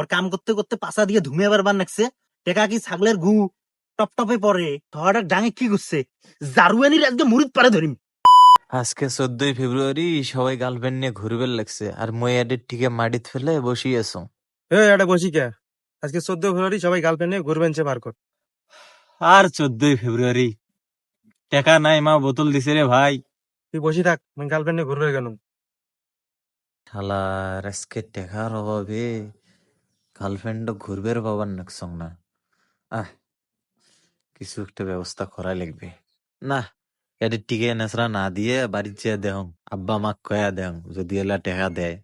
মোর কাম করতে করতে পাশা দিয়ে ধুমে বারবার নাকছে। টেকা কি ছাগলের গু টপ টপে পরে ধরাটা ডাঙে কি করছে জারুয়ানির একদম মুরিদ পারে ধরিম। আজকে চোদ্দই ফেব্রুয়ারি সবাই গার্লফ্রেন্ড নিয়ে ঘুরবে লাগছে আর মই এদের টিকে মাটিত ফেলে বসি আছো। এ এটা বসি কে? আজকে চোদ্দ ফেব্রুয়ারি সবাই গার্লফ্রেন্ড নিয়ে ঘুরবেন সে বার আর চোদ্দই ফেব্রুয়ারি টাকা নাই মা বোতল দিছে রে ভাই। তুই বসি থাক আমি গার্লফ্রেন্ড নিয়ে ঘুরবে কেন? শালার আজকে টেকার অভাবে। গার্লফ্রেন্ড ঘুরবে বাবার নাকসং না। আহ, কিছু একটা ব্যবস্থা করা লাগবে। না এদের টিকে নেসরা না দিয়ে বাড়ির চেয়ে দেহং। আব্বা মাক কয়া দেহং, যদি এলা টেকা দেয়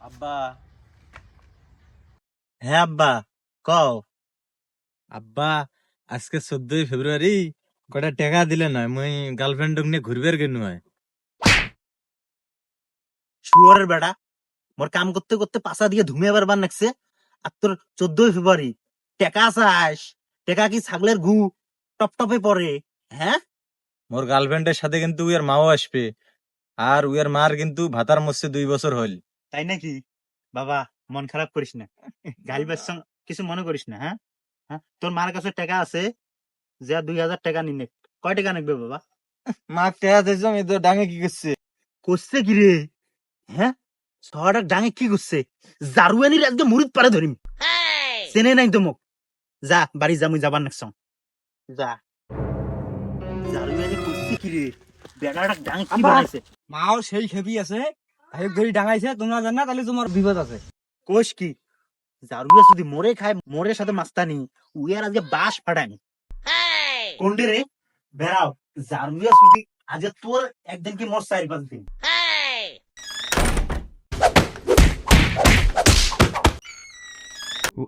আব্বা। হ্যাঁ আব্বা, কও। আব্বা, আজকে চোদ্দই ফেব্রুয়ারি কটা টাকা দিলে নয় মুই গার্লফ্রেন্ড নিয়ে ঘুরবে কেন হয়? শুয়ারের বেড়া। মোর কাম করতে করতে পাশা দিয়ে ধুমে বারবার নাকছে। আর তোর চোদ্দই ফেব্রুয়ারি টেকা চাস টেকা কি ছাগলের গু টপ টপে পরে হ্যাঁ? মোর গার্লফ্রেন্ডের সাথে কিন্তু উয়ার মাও আসবে আর উয়ার মার কিন্তু ভাতার মধ্যে দুই বছর হইল। তাই নাকি? বাবা মন খারাপ করিস না। গাইবার সঙ্গ কিছু মনে করিস না হ্যাঁ? হ্যাঁ? তোর মার কাছে টাকা আছে যে দুই হাজার টাকা নিনে কয় টাকা নেবে বাবা? মা টাকা দিয়েছ এই তো ডাঙে কি করছে? করছে কি রে? হ্যাঁ? শহরটা ডাঙে কি করছে জারুয়ানির একদম মুরিদ পারে ধরিম চেনে নাই তো মোক যা বাড়ি যা মুই যাবার নাকছ যা। জারুয়ানি করছে কি রে বেড়াটা ডাঙে কি বানাইছে? মাও সেই খেপি আছে ভাইক ধরি ডাঙাইছে তোমরা জান না তাহলে তোমার বিপদ আছে। কোষ কি? জারুয়া যদি মরে খায় মোরের সাথে মাস্তানি উয়ার আজকে বাস ফাটানি কোনটে রে বেড়াও জারুয়া যদি আজ তোর একদিন কি মোর চার পাঁচ দিন।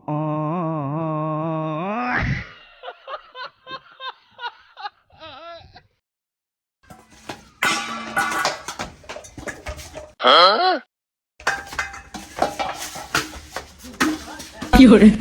어... 어? 요래